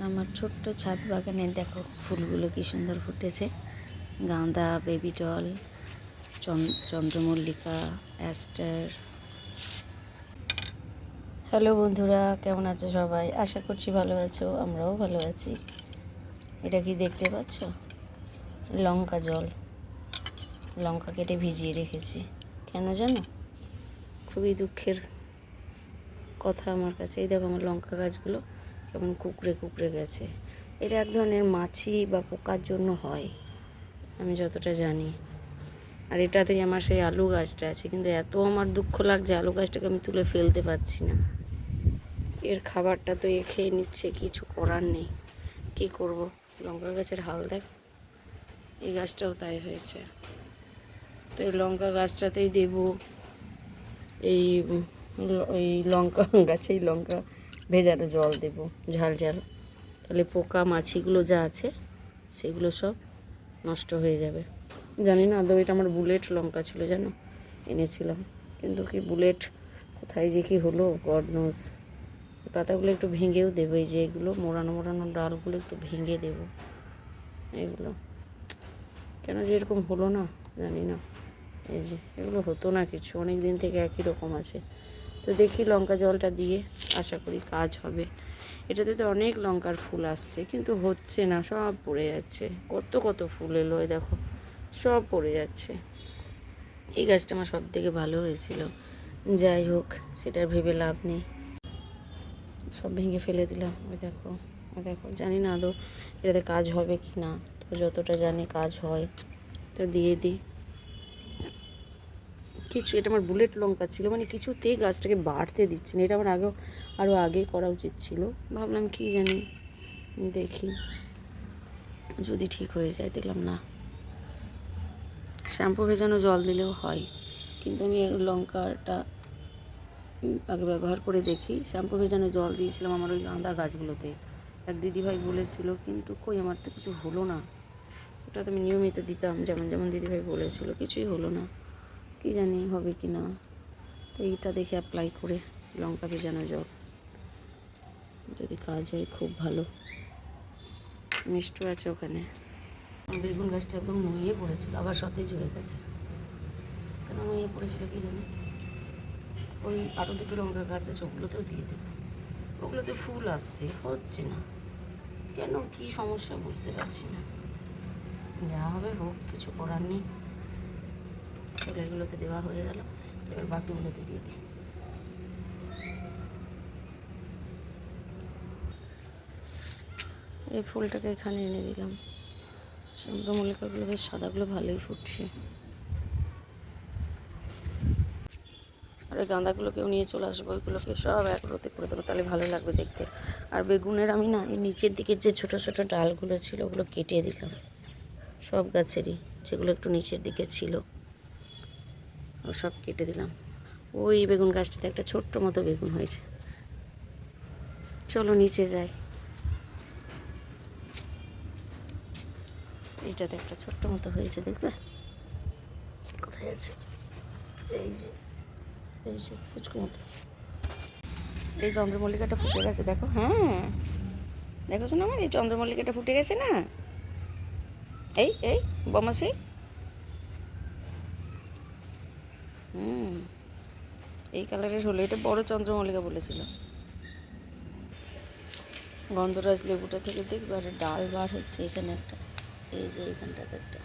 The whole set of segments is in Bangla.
আমার ছোট্ট ছাদ বাগানে দেখো ফুলগুলো কি সুন্দর ফুটেছে। গাঁদা বেবি ডল চন- চন্দ্রমল্লিকা অ্যাস্টার হ্যালো বন্ধুরা, কেমন আছো সবাই? আশা করছি ভালো আছো, আমরাও ভালো আছি। এটা কি দেখতে পাচ্ছ? লঙ্কা জল। লঙ্কা কেটে ভিজিয়ে রেখেছি। কেন জানো? খুবই দুঃখের কথা আমার কাছে। এই দেখো আমার লঙ্কা গাছগুলো। কেমন কুকড়ে কুকড়ে গেছে। এটা এক ধরনের মাছি বা পোকার জন্য হয়, আমি যতটা জানি। আর এটাতেই আমার সেই আলু গাছটা আছে, কিন্তু এত আমার দুঃখ লাগছে আলু গাছটাকে আমি তুলে ফেলতে পারছি না। এর খাবারটা তো এ খেয়ে নিচ্ছে, কিছু করার নেই। কি করব? লঙ্কা গাছের হাল দেখ। এই গাছটাও তাই হয়েছে। তো এই লঙ্কা গাছটাতেই দেবো। এই এই লঙ্কা গাছেই লঙ্কা ভেজানো জল দেব, ঝাল ঝাল। তাহলে পোকা, মাছিগুলো যা আছে, সেগুলো সব নষ্ট হয়ে যাবে। জানি না, আদৌ এটা আমার বুলেট লঙ্কা ছিল, জানো? এনেছিলাম। কিন্তু কি বুলেট, কোথায় যে কি হলো, গড নোস পাতাগুলো একটু ভেঙেও দেবো, এই যে এগুলো, মোড়ানো মোড়ানো ডালগুলো একটু ভেঙে দেবো। এগুলো, কেন যে এরকম হলো না, জানি না। এই যে, এগুলো হতো না কিছু অনেক দিন থেকে একই রকম আছে। তো দেখি লঙ্কা জলটা দিয়ে আশা করি কাজ হবে। এটাতে তো অনেক লঙ্কার ফুল আসছে, কিন্তু হচ্ছে না, সব পড়ে যাচ্ছে। কত কত ফুল এলো দেখো, সব পড়ে যাচ্ছে। এই গাছটা আমার সব থেকে ভালো হয়েছিল। যাই হোক, সেটার ভেবে লাভ নেই। সব ভেঙে ফেলে দিলাম ওই দেখো ওই দেখো, জানি না আদৌ এটাতে কাজ হবে কি না। তো যতটা জানি কাজ হয়, তো দিয়ে দিই। কিছু, এটা আমার বুলেট লঙ্কা ছিল মানে কিছুতেই গাছটাকে বাড়তে দিচ্ছে না, এটা আমার আগেও আরও আগে করা উচিত ছিল। ভাবলাম কি জানি, দেখি। যদি ঠিক হয়ে যায়, দেখলাম না। শ্যাম্পু ভেজানো জল দিলেও হয়, কিন্তু আমি লঙ্কাটা আগে ব্যবহার করে দেখি। শ্যাম্পু ভেজানো জল দিয়েছিলাম আমার ওই গাঁদা গাছগুলোতে। এক দিদিভাই বলেছিল, কিন্তু কই, আমার তো কিছু হলো না। ওটা তো আমি নিয়মিত দিতাম, যেমন যেমন দিদিভাই বলেছিল, কিছুই হলো না। কি জানি হবে কি না। তো এইটা দেখে অ্যাপ্লাই করে লঙ্কা ভেজানো জল। যদি কাজ হয় খুব ভালো। মিষ্টি আছে ওখানে। বেগুন গাছটা একদম নুয়ে পড়েছিল, আবার সতেজ হয়ে গেছে। কেন নুয়ে পড়েছিল কি জানি? ওই আরও দুটো লঙ্কা গাছ আছে, ওগুলোতেও দিয়ে দেবো ওগুলোতে ফুল আসছে, হচ্ছে না। কেন কি সমস্যা বুঝতে পারছি না। যা হবে হোক, কিছু করার নেই। চলো এগুলোতে দেওয়া হয়ে গেল। এবার বাকিগুলোতে দিয়ে দিই। এই ফুলটাকে এখানে এনে দিলাম। চন্দ্রমল্লিকাগুলো বেশ সাদাগুলো ভালোই ফুটছে। আর ওই গাঁদাগুলোকেও নিয়ে চলে আসব, ওইগুলোকে সব এক রোতে করে দেবো, তাহলে ভালো লাগবে দেখতে। আর বেগুনের আমি না, এই নিচের দিকের যে ছোট ছোট ডালগুলো ছিল, ওগুলো কেটে দিলাম। সব গাছেরই, যেগুলো একটু নিচের দিকে ছিল। ও সব কেটে দিলাম। ওই বেগুন গাছটাতে একটা ছোট্ট মতো বেগুন হয়েছে। চলো নিচে যাই। এটাতে একটা ছোট্ট মতো হয়েছে, দেখবে? কোথায় আছে? এই যে এই যে কুচকু মতো। এই চন্দ্রমল্লিকাটা ফুটে গেছে, দেখো হ্যাঁ। দেখো শোনো আমার এই চন্দ্রমল্লিকাটা ফুটে গেছে না? এই এই, বমাসি। এই কালারের হলো এটা বড় চন্দ্রমল্লিকা বলেছিল। গন্ধরাজ লেবুটা থেকে দেখবে, আর ডাল বার হচ্ছে এখানে একটা। এই যে এখানটাতে একটা।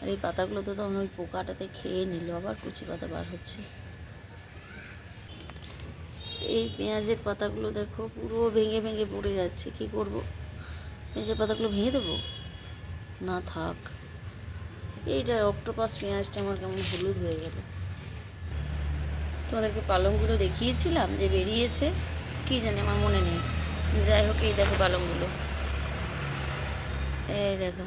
আর এই পাতাগুলো তো তখন ওই পোকাটাতে খেয়ে নিল, আবার কুচি পাতা বার হচ্ছে। এই পেঁয়াজের পাতাগুলো দেখো, পুরো ভেঙে ভেঙে পড়ে যাচ্ছে। কি করব? পেঁয়াজের পাতাগুলো ভেঙে দেবো? না থাক। এইটা অক্টোপাস পেঁয়াজটা আমার কেমন হলুদ হয়ে গেল। তোমাদেরকে পালংগুলো দেখিয়েছিলাম যে বেরিয়েছে, কি জানি আমার মনে নেই। যাই হোক, এই দেখো পালংগুলো এই দেখো।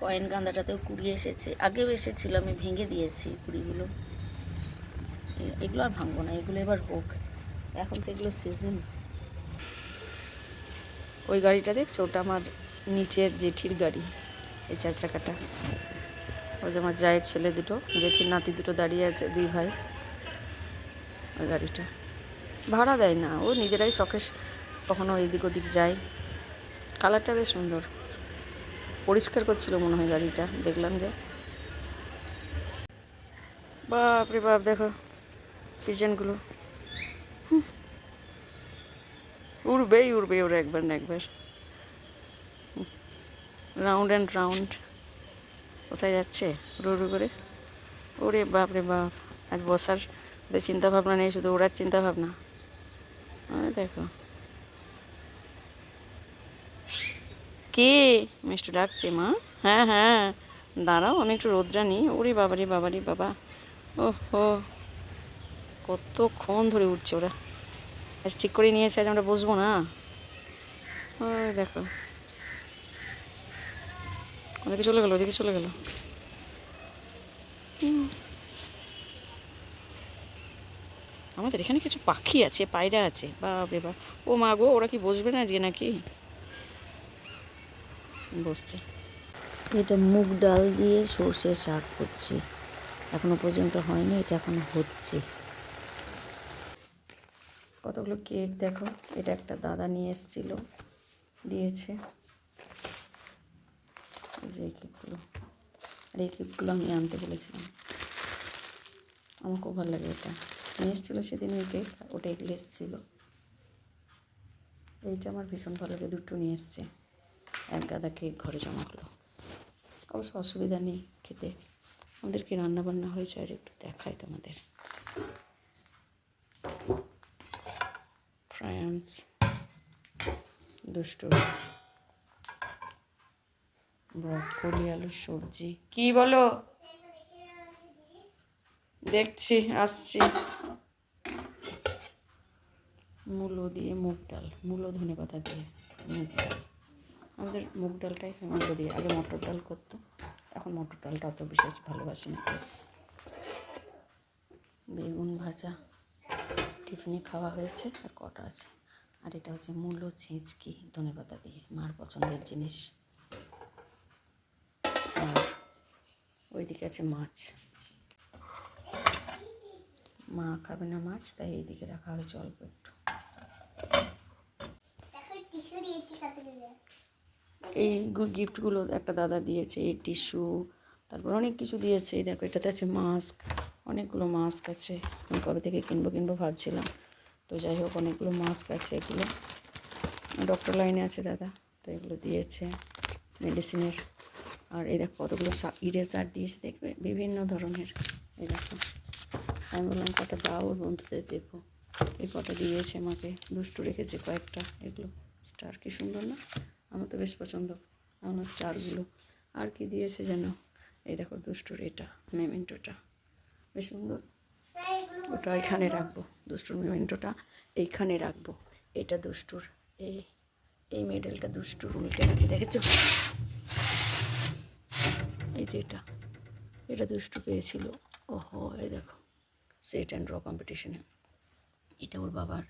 কয়েন গাঁদাটাতেও কুড়ি এসেছে। আগেও এসেছিল, আমি ভেঙে দিয়েছি কুড়িগুলো। এগুলো আর ভাঙবো না, এগুলো এবার হোক। এখন তো এগুলো সিজন ওই গাড়িটা দেখছ? ওটা আমার নিচের জেঠির গাড়ি, এই চার চাকাটা। ওই যে আমার জায়ের ছেলে দুটো, জেঠির নাতি দুটো দাঁড়িয়ে আছে, দুই ভাই। ওই গাড়িটা। ভাড়া দেয় না, ও নিজেরাই শখে কখনো এদিক ওদিক যায়। কালারটা বেশ সুন্দর। পরিষ্কার করছিল মনে হয় গাড়িটা, দেখলাম যে। বাপ রে বাপ, দেখো পিজনগুলো উড়বেই উড়বে ওরা একবার না একবার। Round and round. কোথায় যাচ্ছে? উড়ু করে। ওরে বাপ রে বাপ, আজ বসার চিন্তা ভাবনা নেই, শুধু ওড়ার চিন্তা ভাবনা দেখো। কে? মিষ্টি ডাকছে, মা। হ্যাঁ হ্যাঁ। দাঁড়াও, আমি একটু রোদ্রা নিই ওরে বাবারি বাবারি বাবা ও হো কতক্ষণ ধরে উঠছে ওরা। আজ ঠিক করে নিয়েছে, আজ আমরা বসবো না। দেখো। ওদিকে চলে গেলো, ওদিকে চলে গেলো। আমাদের এখানে কিছু পাখি আছে, পায়রা আছে। বাপরে বাপ। ও মা গো, ওরা কি বসবে না আজকে নাকি? বসছে। এটা মুগ ডাল দিয়ে সর্ষে শাক করছি। এখনও পর্যন্ত হয়নি, এটা এখন হচ্ছে। কতগুলো কেক দেখো? এটা একটা দাদা নিয়ে এসেছিল, দিয়েছে। যে এই কেকগুলো, আর এই কেকগুলো আমি আনতে বলেছিলাম। আমার খুব ভালো লাগে এটা। নিয়ে এসেছিল সেদিন ওই কেক ওটা এগুলো এসেছিল। এইটা আমার ভীষণ ভালো লাগে, দুটো নিয়ে এসছে। এক গাদা কেক ঘরে জমা হলো। অবশ্য অসুবিধা নেই খেতে। আমাদের কি রান্না বান্না হয়েছে, আজ একটু দেখাই তোমাদের। ফ্রান্স দুষ্টু। ব্রকলি, আলুর সবজি। কি বলো? দেখছি, আসছি। মূলো দিয়ে মুগ ডাল, মূলো ধনে পাতা দিয়ে মুগ ডাল। আমাদের মুগ ডালটাই মূলো দিয়ে আগে মটর ডাল করতো, এখন মটর ডালটা অত বিশেষ ভালোবাসি না। বেগুন ভাজা, টিফিনে খাওয়া হয়েছে, আর কটা আছে। আর এটা হচ্ছে মূলো, ছিঁচকি, ধনে পাতা দিয়ে, মার পছন্দের জিনিস। ওইদিকে আছে মাছ। মা খাবে না মাছ তাই এইদিকে রাখা হয়েছে অল্প একটু। এই গিফটগুলো একটা দাদা দিয়েছে এই টিস্যু তারপর অনেক কিছু দিয়েছে। এই দেখো এটাতে আছে মাস্ক অনেকগুলো মাস্ক আছে। আমি কবে থেকে কিনবো কিনবো ভাবছিলাম। তো যাই হোক অনেকগুলো মাস্ক আছে এগুলো। ডক্টর লাইনে আছে দাদা তো এগুলো দিয়েছে মেডিসিনের। আর এই দেখো কতগুলো ইরেজার দিয়েছে, দেখবে? বিভিন্ন ধরনের। এই দেখো। আমি বললাম, কটা দাও বন্ধুদের দেবো এই কটা দিয়েছে আমাকে। দুষ্টু রেখেছে কয়েকটা। এগুলো স্টার কি সুন্দর না? আমার তো বেশ পছন্দ। আমার স্টারগুলো আর কি দিয়েছে যেন? এই দেখো দুষ্টুর এটা, মেমেন্টোটা। বেশ সুন্দর। ওটা এখানে রাখব, দুষ্টুর মেমেন্টোটা এইখানে রাখব। এটা দুষ্টুর। এই এই মেডেলটা দুষ্টুর, উল্টে গেছে, দেখেছ? এই যে এটা এটা দুষ্টু পেয়েছিল। ওহো, এই দেখো সেট অ্যান্ড র কম্পিটিশনে এটা ওর বাবার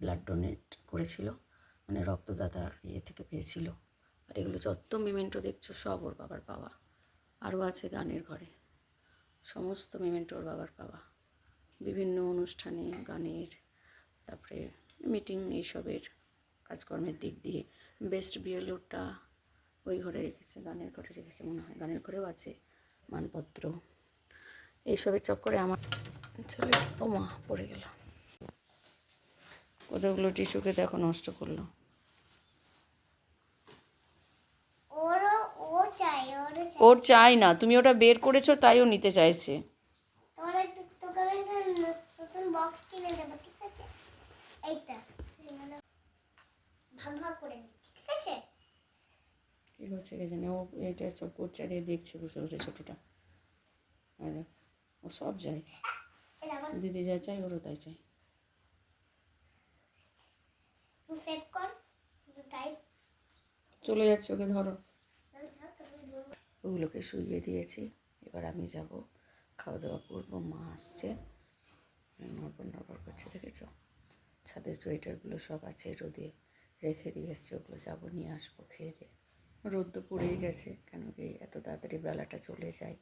ব্লাড ডোনেট করেছিল মানে রক্তদাতার ইয়ে থেকে পেয়েছিল। আর এগুলো যত মেমেন্টো দেখছ, সব ওর বাবার পাওয়া আরও আছে গানের ঘরে। সমস্ত মেমেন্টো ওর বাবার পাওয়া বিভিন্ন অনুষ্ঠানে গানের, তারপরে মিটিং এইসবের কাজকর্মের দিক দিয়ে। বেস্ট বিএলওটা ওই ঘরে রেখেছে গানের ঘরে রেখেছে মনে হয় গানের ঘরেও আছে মানপত্র। এইসবের চক্করে আমার চলে ও মা পড়ে গেল। কতগুলো টিস্যুকে দেখো নষ্ট করল। ওরও ও চাই ওর চাই না তুমি ওটা বের করেছ তাই ও নিতে চাইছে। ভাগ ভাগ করে ঠিক আছে? কী করছে কে জানে? ও এটা সব করছে আর দেখছে বসে বসে ছোটোটা। আর ও সব যায় দিদি যা চাই ওরও তাই চাই চলে যাচ্ছে ওকে ধরো। ওগুলোকে শুইয়ে দিয়েছি। এবার আমি যাব খাওয়া দাওয়া করব মা আসছে। নড়বড় নড়বড় করছে দেখেছ? ছাদের সোয়েটারগুলো সব আছে রোদে রেখে দিয়ে এসছে ওগুলো যাব নিয়ে আসব খেয়ে দিয়ে। রোদ্দ পড়েই গেছে, কেন কি এত তাড়াতাড়ি বেলাটা চলে যায়।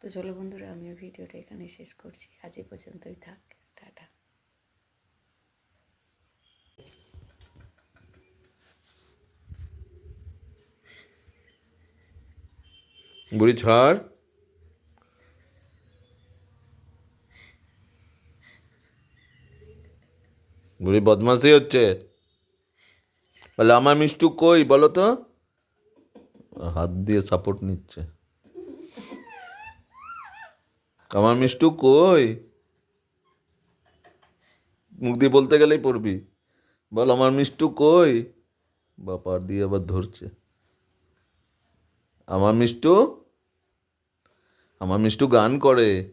তো চলো বন্ধুরা, আমিও ভিডিওটা এখানে শেষ করছি। আজ এ পর্যন্তই থাক, টাটা। বুড়ি ছাড়। বুড়ি বদমাসি হচ্ছে। বলে, আমার মিষ্টু কই বলো তো? হাত দিয়ে সাপোর্ট নিচ্ছে। আমার মিষ্টু কই? মুখ দিয়ে বলতে গেলেই পড়বি। বল, আমার মিষ্টু কই? বাপার দিয়ে আবার ধরছে। আমার মিষ্টু? আমার মিষ্টু গান করে।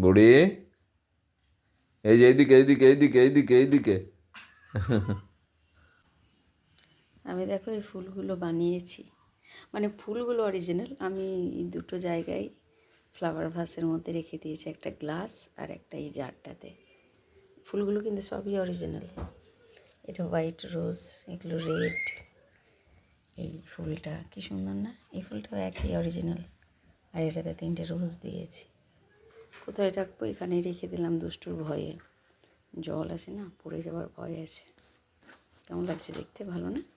বুড়ি? এই যে এইদিকে এইদিকে এইদিকে এইদিকে এইদিকে। আমি দেখো এই ফুলগুলো বানিয়েছি। মানে ফুলগুলো অরিজিনাল আমি দুটো জায়গায় ফ্লাওয়ার ভাসের মধ্যে রেখে দিয়েছি, একটা গ্লাস আর একটা এই জারটাতে ফুলগুলো কিন্তু সবই অরিজিনাল এটা হোয়াইট রোজ এগুলো রেড এই ফুলটা, কি সুন্দর না? এই ফুলটাও একই অরিজিনাল আর এটাতে তিনটে রোজ দিয়েছি। কোথায় রাখব? এখানেই রেখে দিলাম দুষ্টুর ভয়ে। জল আছে না পড়ে যাওয়ার ভয় আছে। কেমন লাগছে দেখতে? ভালো না?